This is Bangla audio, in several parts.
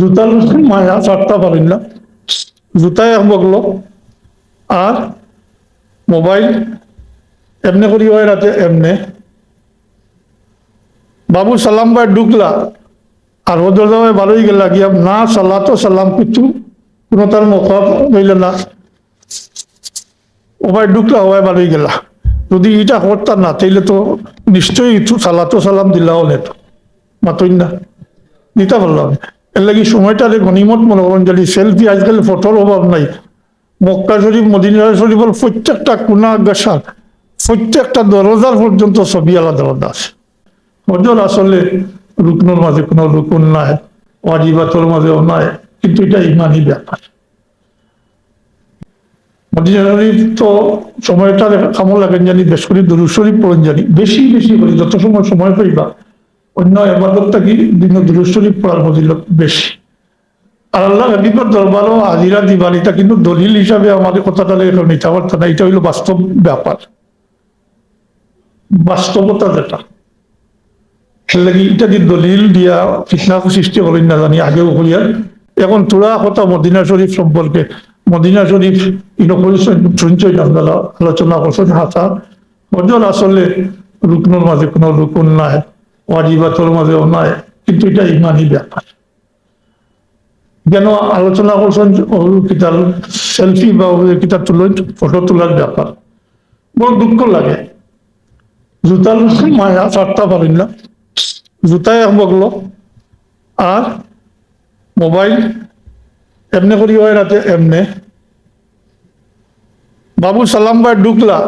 জুতার মায়া ছাড়তে পারি না। জুতায় এক বগলো আর মোবাইল, এমনি করি হয় রাতে এমনে। বাবু সালাম ভাই ঢুকলা আর ওদের দামে ভালোই গেলা গিয়া না সাল্লা তো সালাম কিছু কোনো তার মকা হইলে না। ও ভাই ঢুকলা ও ভাই ভালোই গেলা। যদি এটা করতাম না তাইলে তো নিশ্চয়ই একটু তো সালাম দিলা হলে তো। মাতই না। দিতে পারলাম এর লাগি সময়টারে গণিমত মনে করেন যদি সেলফি আজকাল ফটোর অভাব নাই। মক্কা শরীফ, মদিনা শরীফের প্রত্যেকটা কোনা গাছার প্রত্যেকটা দরজার পর্যন্ত ছবি আলাদা আলাদা আছে। হজর আসলে রুকনোর মাঝে কোনো রুকুন নাই ওয়াজিবাতর মাঝেও নাই, কিন্তু এটা ইমানই ব্যাপার। মদিনা শরীফ তো সময়টা কামল লাগেন জানি বেশ করে দুরু শরীফ পড়েন জানি, বেশি বেশি করি, যত সময় সময় পাইবা অন্য এবাদতটা কি দিন দুরু পড়ার ফজিলত বেশি। আর আল্লাহ হাবিবর দরবারও হাজিরা দিবালিটা কিন্তু দলিল হিসাবে আমাদের কথাটা লেগে নিতে পারত না, এটা হইল বাস্তব ব্যাপার। বাস্তবতা যেটা। এটা দলিল দিয়া ফিতনা সৃষ্টি করেন না জানি, আগেও হইয়া এখন তোরা কথা মদিনা শরীফ সম্পর্কে, মদিনা শরীফ আপনারা, আলোচনা করছেন হজর আসলে রুকনোর মাঝে কোনো রুকুন নাই। ওয়াজিবাতর মাঝেও নাই, কিন্তু এটা ইমানই ব্যাপার। কেন আলোচনা করছেন কিতার সেলফি বা কিতাব তুলে ফটো তোলার ব্যাপার। বড় দুঃখ লাগে। জুতার মায়া ছাড়তে পারি না। জুতায় বগলো আর মোবাইল, এমনি করি হয় রাতে, এমনে। বাবু সালাম ভাই ঢুকলা,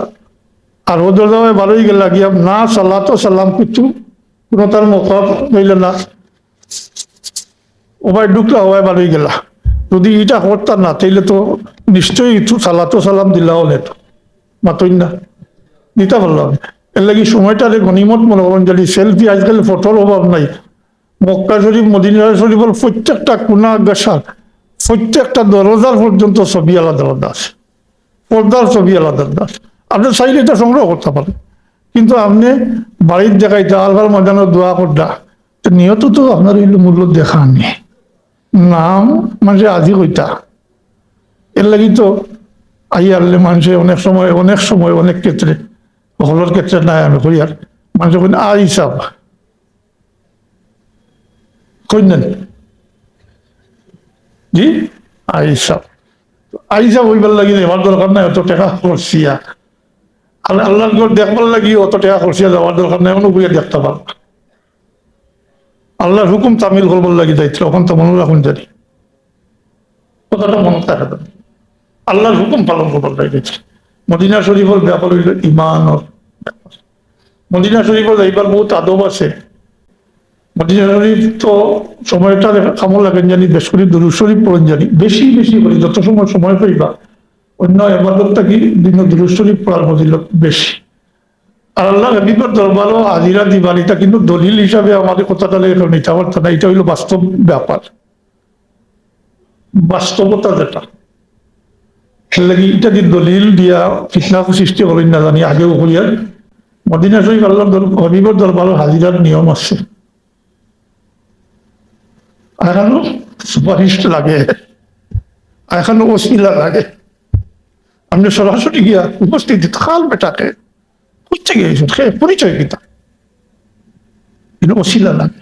আর ওদের ভালোই গেলা গিয়া, না সাল্লা তো সালাম কিছু কোনো তার মকা হইলে না। ও ভাই ঢুকলা ও ভাই গেলা। যদি এটা করতাম না, তাইলে তো নিশ্চয়ই একটু সাল্লা তো সালাম দিলা হলে তো। মাতই না। দিতে পারলাম এর লাগি সময়টারে গণিমত মনে করেন যদি সেলফি আজকাল ফটোর অভাব নাই। মক্কা শরীফ, মদিনা শরীফের প্রত্যেকটা কোনা গাছার প্রত্যেকটা দরজার পর্যন্ত ছবি আলাদা আলাদা আছে। পর্দার ছবি আলাদা আলাদা আছে। আপনি চাইলে এটা সংগ্রহ করতে পারেন। কিন্তু আপনি বাড়ির দেখাইতে আলবার ময়দানে দোয়া করটা তো নিয়ত তো আপনার এই মূল্য দেখা নেই। নাম মানে আজি কইতা। এর লাগি তো আই আনলে মানুষে অনেক সময় অনেক সময়, অনেক ক্ষেত্রে হলের ক্ষেত্রে নাই আমি কই আর। মানুষ কই আ হিসাব কইনেন জি? আ হিসাব আ হিসাব হইবার লাগি এবার দরকার নাই, অত টাকা করছিয়া আল্লাহ আল্লাহর ঘর দেখবার লাগি অত টাকা করছিয়া যাওয়ার দরকার নাই এমন দেখতে পারো আল্লাহর হুকুম তামিল করবার লাগি যাইছিল ওখান তো মনে রাখুন জানি। কথাটা মনে থাকে আল্লাহর হুকুম পালন করবার লাগি মদিনা শরীফের ব্যাপার হইল ইমানর মদিনা শরীফের এইবার বহুত আদব আছে। মদিনা শরীফ তো সময়টা কামল লাগেন জানি, বেশ করে দুরু শরীফ পড়েন জানি। বেশি বেশি করি, যত সময় সময় পাইবা অন্য এবাদতটা কি দিন দুরু শরীফ পড়ার ফজিলত বেশি। আর আল্লাহ হাবিবর দরবারও হাজিরা দিবালিটা কিন্তু দলিল হিসাবে আমাদের কথাটা লেগে নিতে পারত না, এটা হইল বাস্তব ব্যাপার। বাস্তবতা যেটা। লাগি এটা কি দলিল দিয়া ফিতনা সৃষ্টি করেন না জানি, আগেও হইয়া মদিনা শরীফ আল্লাহ হবিবর দরবার হাজিরার নিয়ম আছে। এখনও সুপারিশ লাগে। এখনও ওসিলা লাগে। আপনি সরাসরি গিয়া উপস্থিত খাল বেটাকে হচ্ছে গিয়েছ খে পরিচয় কিতা কিন্তু ওসিলা লাগে।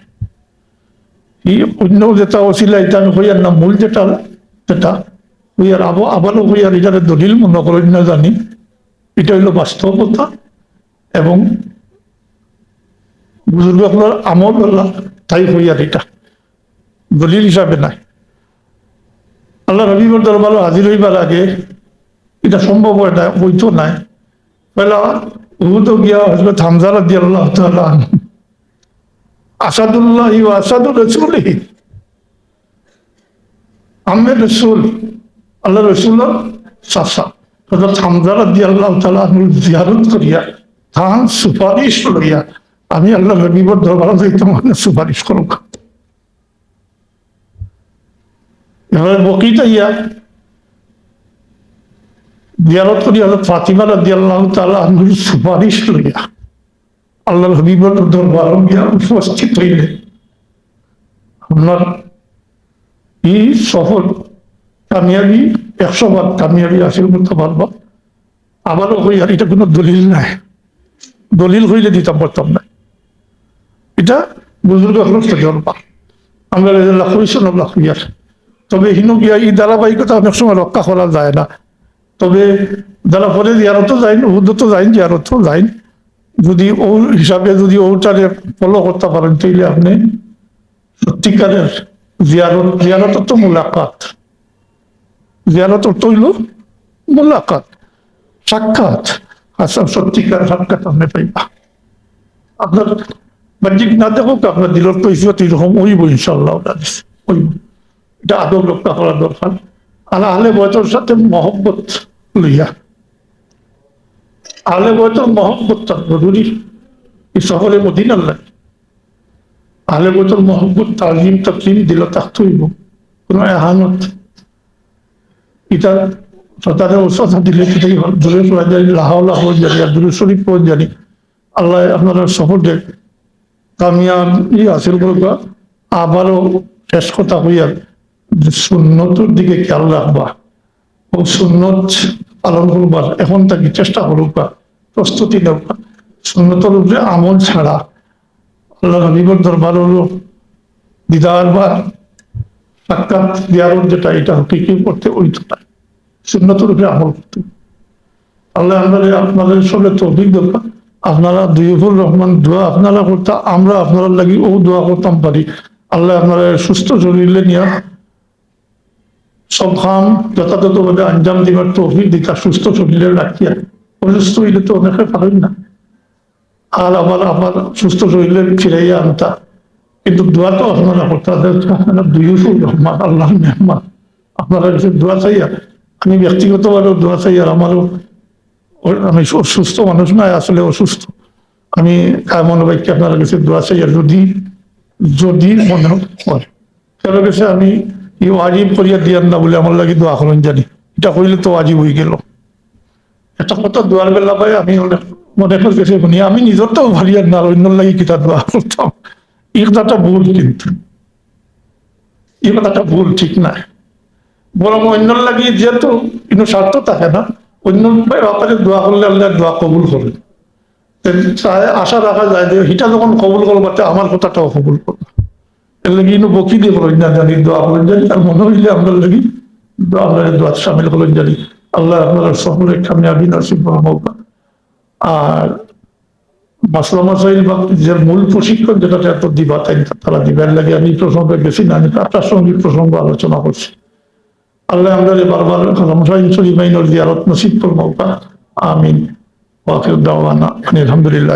এই অন্য যেটা ওসিলা এটা হইয়ার না মূল যেটা যেটা হইয়ার আবার আবারও হইয়ার এটারে দলিল মনে করেন না জানি। এটা হইল বাস্তবতা এবং বুজুর্গগুলোর আমল আল্লাহ, তাই হইয়ার এটা। দলিল হিসাবে নাই। আল্লাহ রবিবার দরবার হাজির হইবার আগে এটা সম্ভব না, হইতো উহুদ গিয়া রাদি আল্লাহ আসাদুল্লাহ ও আসাদুর রসুল। আল্লাহ রসুল চাষা হজরত হামজা রাদি আল্লাহ জিয়ারত করিয়া সুপারিশ লইয়া আমি আল্লাহ দরবার মানে সুপারিশ বকিটা ইয়া সুপারিশ লইয়া হবিবর দরবার উপস্থিত আপনার এই কামিয়াবি একশো বার কামিয়াবি আসিল আবারও এটা কোনো দলিল নাই। দলিল হইলে দিতাম পারতাম না এটা বুজুর্গ আমরা তবে হিনু গিয়া এই ধারাবাহিকতা অনেক সময় রক্ষা করা যায় না। তবে যারা পরে জিয়ারতও যাইন, উহুদতো যাইন জিয়ারতও যাইন, যদি ও হিসাবে যদি ওটারে ফলো করতে পারেন, তাইলে আপনি সত্যিকারের জিয়ারত জিয়ারত তো মুলাকাত। জিয়ারত হইল মুলাকাত, সাক্ষাৎ। আচ্ছা সত্যিকার সাক্ষাৎ আপনি পাইবা। আপনার বাহ্যিক না দেখুক, আপনার দিলত কৈফিয়ত এরকম ওইব ইনশাল্লাহ ওটা এটা আদব রক্ষা করা দরকার? আর আহলে বয়তর সাথে মহব্বত লইয়া। আহলে বয়তর মহব্বত তার জরুরি এই শহরে মদিনার লাগে আহলে বয়তর মহব্বত তাজিম তকলিম দিল থাকতে হইব কোনো এহানত এটা ওসতা দিলে সেটাই দূরে সবাই জানি লাহাওলা জানি, আর দূরে শরীফ জানি। আল্লাহ আপনারা সহজে কামিয়াবি হাসিল করবা আবারও শেষ কথা হইয়া সুন্নতর দিকে খেয়াল রাখবা ও সুন্নত পালন করবার এখন তাকে চেষ্টা করবা প্রস্তুতি নেবা সুন্নতর উপরে আমল ছাড়া আল্লাহ নবীবর দরবারেরও দিদার বা সাক্ষাৎ দিয়ার যেটা, এটা হকিকি করতে ওইটা সুন্নতর উপরে আমল করতে। আল্লাহ আপনাদের আপনাদের সঙ্গে তৌফিক দরকার আপনারা দুইফুর রহমান, দোয়া আপনারা করতে, আমরা আপনারা লাগি ও দোয়া করতাম পারি। আল্লাহ আপনারা সুস্থ শরীরে নিয়ে খাম যথাযথভাবে আঞ্জাম দিবার তৌফিক দিতা, সুস্থ শরীরে রাখিয়া। অসুস্থ হইলে তো অনেকে পারেন না। আর আবার আবার সুস্থ শরীরে ফিরাইয়া আনতা। কিন্তু দোয়া তো আপনারা করতে আপনারা রহমান আল্লাহ মেহমান। আপনারা দোয়া চাইয়া, আমি ব্যক্তিগতভাবেও দোয়া চাই আর আমারও আমি সু- সুস্থ মানুষ নয়, আসলে অসুস্থ। আমি মনোবাক্যে আপনার কাছে দোয়া চাই আর যদি যদি মনে হয়। কারও কাছে আমি ই ওয়াজিব করিয়া দিয়ান না বলে আমার লাগে দোয়া করেন জানি। এটা তো ওয়াজিব হয়ে গেল। কথা দোয়ার বেলা পাই আমি মনে কাছে শুনি, আমি নিজের তো ভারিয়ার না লাগি কিতা দোয়া করতাম। এই কথাটা ভুল কিন্তু। এই কথাটা ভুল ঠিক না। বরং অন্যর লাগি যেহেতু কিন্তু স্বার্থ থাকে না অন্য ব্যাপারে দোয়া করলে আল্লাহ দোয়া কবুল করবে আশা রাখা যায় যে হিটা যখন কবুল করব আমার কথাটাও কবুল করবে। লাগি ইনু বকি দিয়ে বলেন না জানি, দোয়া জানি আর মনে হইলে লাগি দোয়া সামিল করেন জানি আল্লাহ আপনারা নসিব আর বা যে মূল প্রশিক্ষণ যেটা এত দিবা, তাই তারা দিবার লাগে। আমি প্রসঙ্গে গেছি না, আমি প্রাসঙ্গিক প্রসঙ্গ আলোচনা করছি। আল্লাহ আমরা বারবার রমজান শরীফাইনের জিয়ারত নসিব করব আমিন। ওয়াকিল দাওয়ানা, আলহামদুলিল্লাহ